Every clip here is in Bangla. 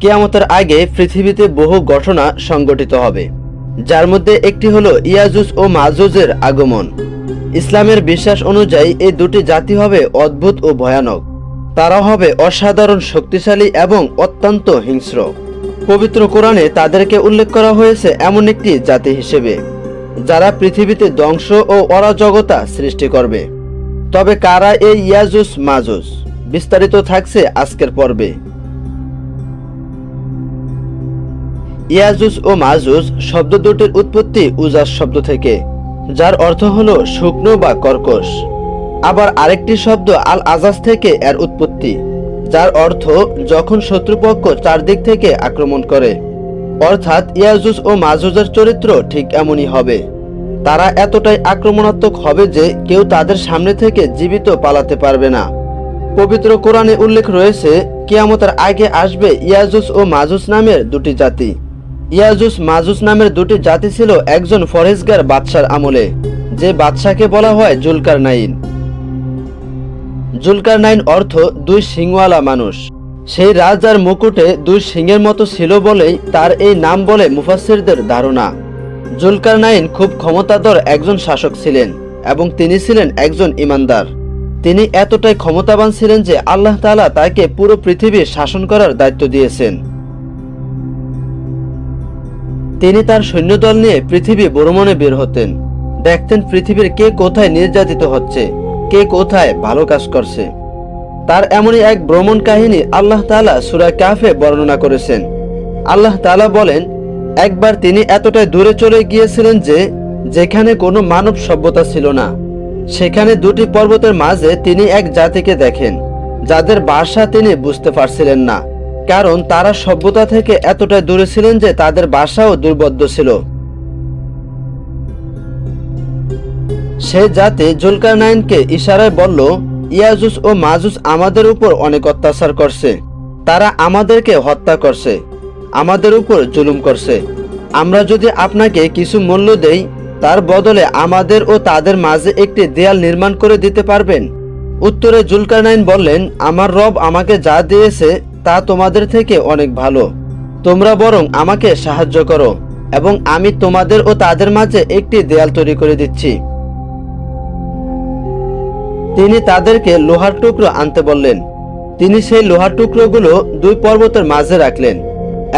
কেয়ামতের আগে পৃথিবীতে বহু ঘটনা সংঘটিত হবে, যার মধ্যে একটি হলো ইয়াজুজ ও মাজুজের আগমন। ইসলামের বিশ্বাস অনুযায়ী এই দুটি জাতি হবে অদ্ভুত ও ভয়ানক। তারা হবে অসাধারণ শক্তিশালী এবং অত্যন্ত হিংস্র। পবিত্র কোরআনে তাদেরকে উল্লেখ করা হয়েছে এমন একটি জাতি হিসেবে, যারা পৃথিবীতে ধ্বংস ও অরাজকতা সৃষ্টি করবে। তবে কারা এই ইয়াজুস মাজুস বিস্তারিত থাকছে আজকের পর্বে। ইয়াজুস ও মাজুস শব্দ দুটির উৎপত্তি উজাস শব্দ থেকে, যার অর্থ হলো শুকনো বা কর্কশ। আবার আরেকটি শব্দ আল আজাজ থেকে এর উৎপত্তি, যার অর্থ যখন শত্রুপক্ষ চারদিক থেকে আক্রমণ করে। অর্থাৎ ইয়াজুস ও মাজুজের চরিত্র ঠিক এমনই হবে। তারা এতটাই আক্রমণাত্মক হবে যে কেউ তাদের সামনে থেকে জীবিত পালাতে পারবে না। পবিত্র কোরআনে উল্লেখ রয়েছে, কিয়ামতের আগে আসবে ইয়াজুস ও মাজুস নামের দুটি জাতি। ইয়াজুস মাজুস নামের দুটি জাতি ছিল একজন ফরেজগার বাদশার আমলে, যে বাদশাকে বলা হয় জুলকার নাইন জুলকার নাইন অর্থ দুই সিংওয়ালা মানুষ। সেই রাজার মুকুটে দুই সিংহের মতো ছিল বলেই তার এই নাম বলে মুফাসিরদের ধারণা। জুলকার নাইন খুব ক্ষমতাধর একজন শাসক ছিলেন এবং তিনি ছিলেন একজন ইমানদার। তিনি এতটাই ক্ষমতাবান ছিলেন যে আল্লাহ তাআলা তাকে পুরো পৃথিবী শাসন করার দায়িত্ব দিয়েছেন। তিনি তার সৈন্যদল নিয়ে পৃথিবী ভ্রমণে বের হতেন। দেখতেন পৃথিবীর কে কোথায় নির্যাতিত হচ্ছে, কে কোথায় ভালো কাজ করছে। তার এমনই এক ভ্রমণ কাহিনী আল্লাহ তাআলা সূরা কাফে বর্ণনা করেছেন। আল্লাহ তালা বলেন, একবার তিনি এতটাই দূরে চলে গিয়েছিলেন যে, যেখানে কোনো মানব সভ্যতা ছিল না। সেখানে দুটি পর্বতের মাঝে তিনি এক জাতিকে দেখেন, যাদের বাসা তিনি বুঝতে পারছিলেন না। কারণ তারা সভ্যতা থেকে এতটাই দূরে ছিলেন যে তাদের ভাষাও দুর্বদ্ধ ছিল। সে জাতি জুলকার নাইনকে ইশারায় বলল, ইয়াজুস ও মাজুস আমাদের উপর অনেক অত্যাচার করছে। তারা আমাদেরকে হত্যা করছে, আমাদের উপর জুলুম করছে। আমরা যদি আপনাকে কিছু মূল্য দেই, তার বদলে আমাদের ও তাদের মাঝে একটি দেয়াল নির্মাণ করে দিতে পারবেন? উত্তরে জুলকারনাইন বললেন, আমার রব আমাকে যা দিয়েছে তা তোমাদের থেকে অনেক ভালো। তোমরা বরং আমাকে সাহায্য করো এবং আমি তোমাদের ও তাদের মাঝে একটি দেয়াল তৈরি করে দিচ্ছি। তিনি তাদেরকে লোহার টুকরো আনতে বললেন। তিনি সেই লোহার টুকরোগুলো দুই পর্বতের মাঝে রাখলেন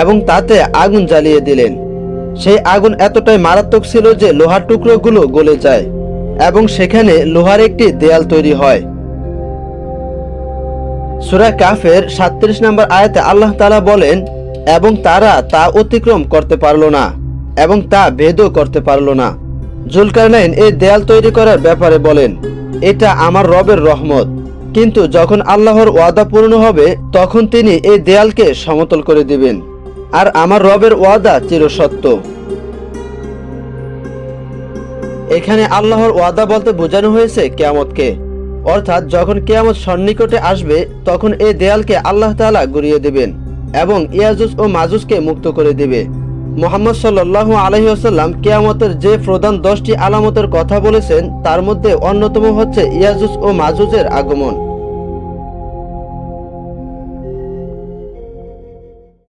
এবং তাতে আগুন জ্বালিয়ে দিলেন। সেই আগুন এতটাই মারাত্মক ছিল যে লোহার টুকরোগুলো গলে যায় এবং সেখানে লোহার একটি দেয়াল তৈরি হয়। সুরা কাফের সাতত্রিশ নম্বর আয়াতে আল্লাহ তালা বলেন, এবং তারা তা অতিক্রম করতে পারল না এবং তা ভেদও করতে পারল না। জুলকারনাইন এই দেয়াল তৈরি করার ব্যাপারে বলেন, এটা আমার রবের রহমত। কিন্তু যখন আল্লাহর ওয়াদা পূর্ণ হবে, তখন তিনি এই দেয়ালকে সমতল করে দিবেন, আর আমার রবের ওয়াদা চিরসত্য। এখানে আল্লাহর ওয়াদা বলতে বোঝানো হয়েছে কেয়ামতকে। অর্থাৎ যখন কেয়ামত সন্নিকটে আসবে, তখন এ দেয়ালকে আল্লাহ তালা গুড়িয়ে দেবেন এবং ইয়াজুস ও মাজুসকে মুক্ত করে দেবে। মোহাম্মদ সাল্লাল্লাহু আলহি আসাল্লাম কেয়ামতের যে প্রধান দশটি আলামতের কথা বলেছেন, তার মধ্যে অন্যতম হচ্ছে ইয়াজুস ও মাজুজের আগমন।